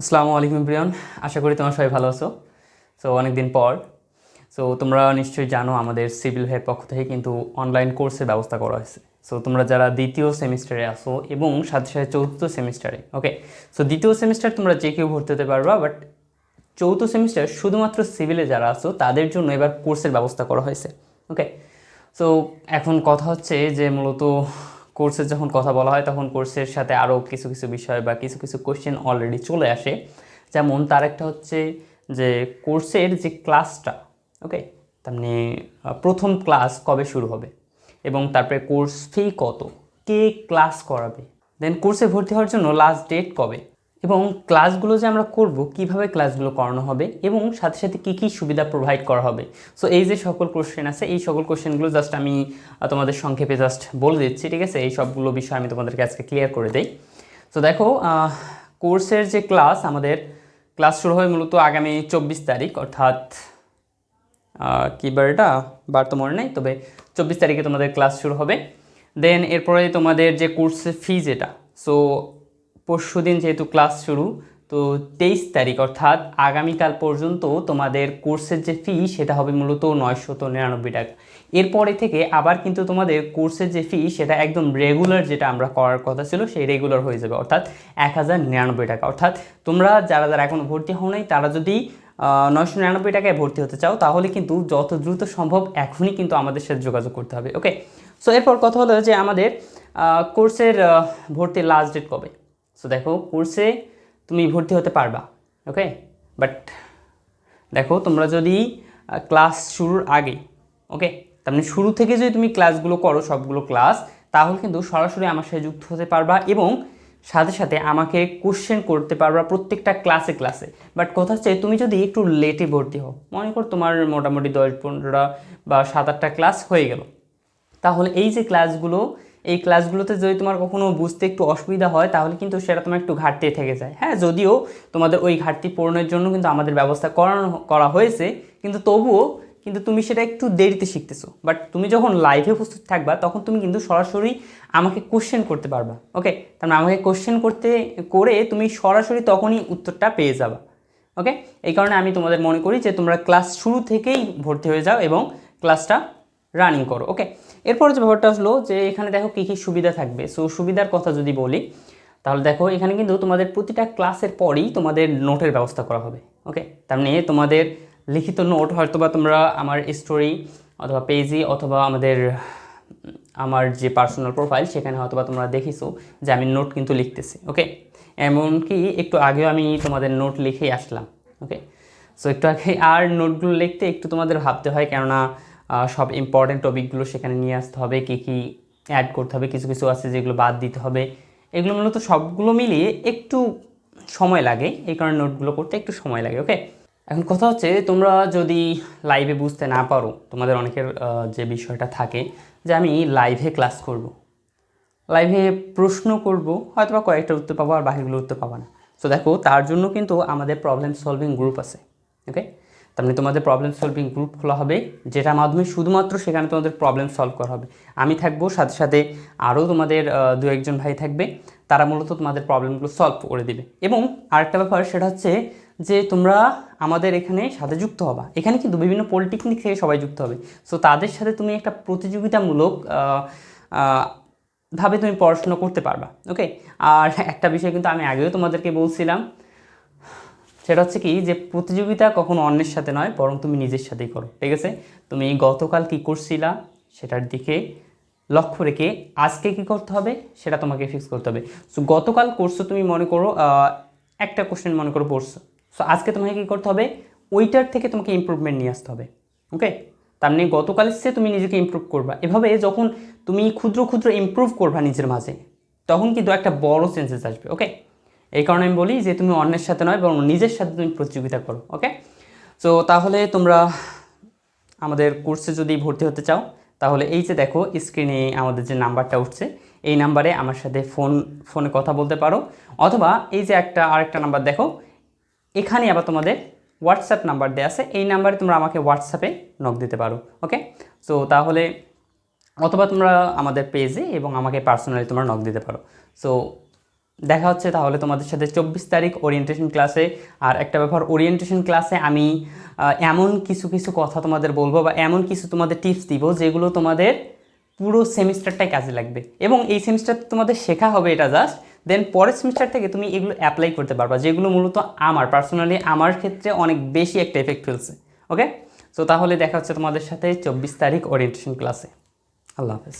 আসসালামু আলাইকুম প্রিয়ন। আশা করি তোমার সবাই ভালো আছো। সো অনেকদিন পর। সো তোমরা নিশ্চয়ই জানো আমাদের সিভিল হেড পক্ষ থেকে কিন্তু অনলাইন কোর্সের ব্যবস্থা করা হয়েছে। সো তোমরা যারা দ্বিতীয় সেমিস্টারে আসো এবং সাথে সাথে চতুর্থ সেমিস্টারে ওকে সো দ্বিতীয় সেমিস্টার তোমরা যে কেউ ভর্তি হতে পারবা বাট চৌথ সেমিস্টার শুধুমাত্র সিভিলে যারা আছো, তাদের জন্য এবার কোর্সের ব্যবস্থা করা হয়েছে ওকে সো এখন কথা হচ্ছে যে মূলত কোর্সের যখন কথা বলা হয়, তখন কোর্সের সাথে আরও কিছু কিছু বিষয় বা কিছু কিছু কোশ্চেন অলরেডি চলে আসে। যেমন তার একটা হচ্ছে যে কোর্সের যে ক্লাসটা ওকে তার মানে প্রথম ক্লাস কবে শুরু হবে? এবং তারপরে কোর্স ফি কত? কে ক্লাস করাবে? দেন কোর্সে ভর্তি হওয়ার জন্য লাস্ট ডেট কবে? এবং ক্লাসগুলো যে আমরা করব, কীভাবে ক্লাসগুলো করানো হবে এবং সাথে সাথে কী কী সুবিধা প্রোভাইড করা হবে। সো এই যে সকল কোশ্চেন আছে, এই সকল কোশ্চেনগুলো জাস্ট আমি তোমাদের সংক্ষেপে জাস্ট বলে দিচ্ছি, ঠিক আছে? এই সবগুলো বিষয় আমি তোমাদেরকে আজকে ক্লিয়ার করে দেই। সো দেখো কোর্সের যে ক্লাস আমাদের ক্লাস শুরু হয় মূলত আগামী চব্বিশ তারিখ, অর্থাৎ কি বার এটা? বার তো মনে নেই, তবে চব্বিশ তারিখে তোমাদের ক্লাস শুরু হবে। দেন এরপরে তোমাদের যে কোর্সের ফি যেটা সো পরশু দিন যেহেতু ক্লাস শুরু, তো তেইশ তারিখ অর্থাৎ আগামীকাল পর্যন্ত তোমাদের কোর্সের যে ফি সেটা হবে মূলত নয়শত নিরানব্বই টাকা। এরপরে থেকে আবার কিন্তু তোমাদের কোর্সের যে ফি সেটা একদম রেগুলার যেটা আমরা করার কথা ছিল সেই রেগুলার হয়ে যাবে, অর্থাৎ এক হাজার নিরানব্বই টাকা। অর্থাৎ তোমরা যারা যারা এখনও ভর্তি হও নাই, তারা যদি নয়শো নিরানব্বই টাকায় ভর্তি হতে চাও, তাহলে কিন্তু যত দ্রুত সম্ভব এখনই কিন্তু আমাদের সাথে যোগাযোগ করতে হবে ওকে সো এরপর কথা হলো যে আমাদের কোর্সের ভর্তির লাস্ট ডেট কবে? সো দেখো কোর্সে তুমি ভর্তি হতে পারবা ওকে বাট দেখো, তোমরা যদি ক্লাস শুরুর আগে ওকে তার মানে শুরু থেকে যদি তুমি ক্লাসগুলো করো, সবগুলো ক্লাস তাহলে কিন্তু সরাসরি আমার সাথে যুক্ত হতে পারবা এবং সাথে সাথে আমাকে কোশ্চেন করতে পারবা প্রত্যেকটা ক্লাসে ক্লাসে বাট কথা হচ্ছে, তুমি যদি একটু লেটে ভর্তি হও, মনে কর তোমার মোটামুটি দশ পনেরোটা বা সাত আটটা ক্লাস হয়ে গেল, তাহলে এই যে ক্লাসগুলো এই ক্লাসগুলোতে যদি তোমার কখনো বুঝতে একটু অসুবিধা হয়, তাহলে কিন্তু সেটা তোমার একটু ঘাটতি থেকে যায়। হ্যাঁ যদিও তোমাদের ওই ঘাটতি পূরণের জন্য কিন্তু আমাদের ব্যবস্থা করানো, করা হয়েছে, কিন্তু তবুও কিন্তু তুমি সেটা একটু দেরিতে শিখতেছো। বাট তুমি যখন লাইভে উপস্থিত থাকবা, তখন তুমি কিন্তু সরাসরি আমাকে কোশ্চেন করতে পারবা। ওকে তার মানে আমাকে কোশ্চেন করতে, করে তুমি সরাসরি তখনই উত্তরটা পেয়ে যাবা। ওকে এই কারণে আমি তোমাদের মনে করি যে তোমরা ক্লাস শুরু থেকেই ভর্তি হয়ে যাও এবং ক্লাসটা রানিং করো ওকে এরপর যে ব্যাপারটা আসলো যে এখানে দেখো কী কী সুবিধা থাকবে। সো সুবিধার কথা যদি বলি, তাহলে দেখো এখানে কিন্তু তোমাদের প্রতিটা ক্লাসের পরেই তোমাদের নোটের ব্যবস্থা করা হবে ওকে তার মানে তোমাদের লিখিত নোট হয়তো বা তোমরা আমার স্টোরি অথবা পেজি অথবা আমাদের, আমার যে পার্সোনাল প্রোফাইল সেখানে হয়তো বা তোমরা দেখেছ যে আমি নোট কিন্তু লিখতেছি ওকে এমনকি একটু আগেও আমি তোমাদের নোট লিখেই আসলাম ওকে সো একটু আগে আর নোটগুলো লিখতে একটু তোমাদের ভাবতে হয়, কেননা সব ইম্পর্টেন্ট টপিকগুলো সেখানে নিয়ে আসতে হবে, কী কী অ্যাড করতে হবে, কিছু কিছু আছে যেগুলো বাদ দিতে হবে। এগুলো মূলত সবগুলো মিলিয়ে একটু সময় লাগে, এই কারণে নোটগুলো করতে একটু সময় লাগে ওকে এখন কথা হচ্ছে, তোমরা যদি লাইভে বুঝতে না পারো, তোমাদের অনেকের যে বিষয়টা থাকে যে আমি লাইভে ক্লাস করব। লাইভে প্রশ্ন করব হয়তো বা কয়েকটা উত্তর পাবো আর বাকিগুলো উত্তর পাবো না। সো দেখো, তার জন্য কিন্তু আমাদের প্রবলেম সলভিং গ্রুপ আছে ওকে তার মানে তোমাদের প্রবলেম সলভিং গ্রুপ খোলা হবে, যেটার মাধ্যমে শুধুমাত্র সেখানে তোমাদের প্রবলেম সলভ করা হবে। আমি থাকব, সাথে সাথে আরও তোমাদের দু একজন ভাই থাকবে, তারা মূলত তোমাদের প্রবলেমগুলো সলভ করে দিবে। এবং আরেকটা ব্যাপার, সেটা হচ্ছে যে তোমরা আমাদের এখানে সাথে যুক্ত হবা। এখানে কিন্তু বিভিন্ন পলিটেকনিক থেকে সবাই যুক্ত হবে। সো তাদের সাথে তুমি একটা প্রতিযোগিতামূলক ভাবে তুমি পড়াশোনা করতে পারবা। ওকে আর একটা বিষয় কিন্তু আমি আগেও তোমাদেরকে বলছিলাম সেটা হচ্ছে কি যে প্রতিযোগিতা কখনো অন্যের সাথে নয়, বরং তুমি নিজের সাথেই করো, ঠিক আছে? তুমি গতকাল কি করছিলা সেটার দিকে লক্ষ্য রেখে আজকে কি করতে হবে সেটা তোমাকে ফিক্স করতে হবে। সো গতকাল করছ তুমি মনে করো একটা কোশ্চেন মনে করো পড়ছো। সো আজকে তোমাকে কী করতে হবে? ওইটার থেকে তোমাকে ইম্প্রুভমেন্ট নিয়ে আসতে হবে ওকে তার মানে গতকালের চেয়ে তুমি নিজেকে ইমপ্রুভ করবা। এভাবে যখন তুমি ক্ষুদ্র ক্ষুদ্র ইমপ্রুভ করবা নিজের মাঝে, তখন কিন্তু একটা বড় চেঞ্জেস আসবে ওকে এই কারণে আমি বলি যে তুমি অন্যের সাথে নয়, বরং নিজের সাথে তুমি প্রতিযোগিতা করো ওকে সো তাহলে তোমরা আমাদের কোর্সে যদি ভর্তি হতে চাও, তাহলে এই যে দেখো স্ক্রিনে আমাদের যে নাম্বারটা উঠছে, এই নাম্বারে আমার সাথে ফোন ফোনে কথা বলতে পারো, অথবা এই যে একটা আরেকটা নাম্বার দেখো, এখানে আবার তোমাদের হোয়াটসঅ্যাপ নাম্বার দেওয়া আছে, এই নাম্বারে তোমরা আমাকে হোয়াটসঅ্যাপে নক দিতে পারো ওকে সো তাহলে অথবা তোমরা আমাদের পেজে এবং আমাকে পার্সোনালি তোমরা নক দিতে পারো। সো দেখা হচ্ছে তাহলে তোমাদের সাথে চব্বিশ তারিখ ওরিয়েন্টেশন ক্লাসে আর একটা ব্যাপার ওরিয়েন্টেশন ক্লাসে আমি এমন কিছু কিছু কথা তোমাদের বলব বা এমন কিছু তোমাদের টিপস দিব যেগুলো তোমাদের পুরো সেমিস্টারটাই কাজে লাগবে। এবং এই সেমিস্টার তোমাদের শেখা হবে এটা জাস্ট দেন পরের সেমিস্টার থেকে তুমি এগুলো অ্যাপ্লাই করতে পারবা, যেগুলো মূলত আমার পার্সোনালি আমার ক্ষেত্রে অনেক বেশি একটা এফেক্ট ফেলছে। ওকে সো তাহলে দেখা হচ্ছে তোমাদের সাথে চব্বিশ তারিখ ওরিয়েন্টেশন ক্লাসে আল্লাহ হাফেজ।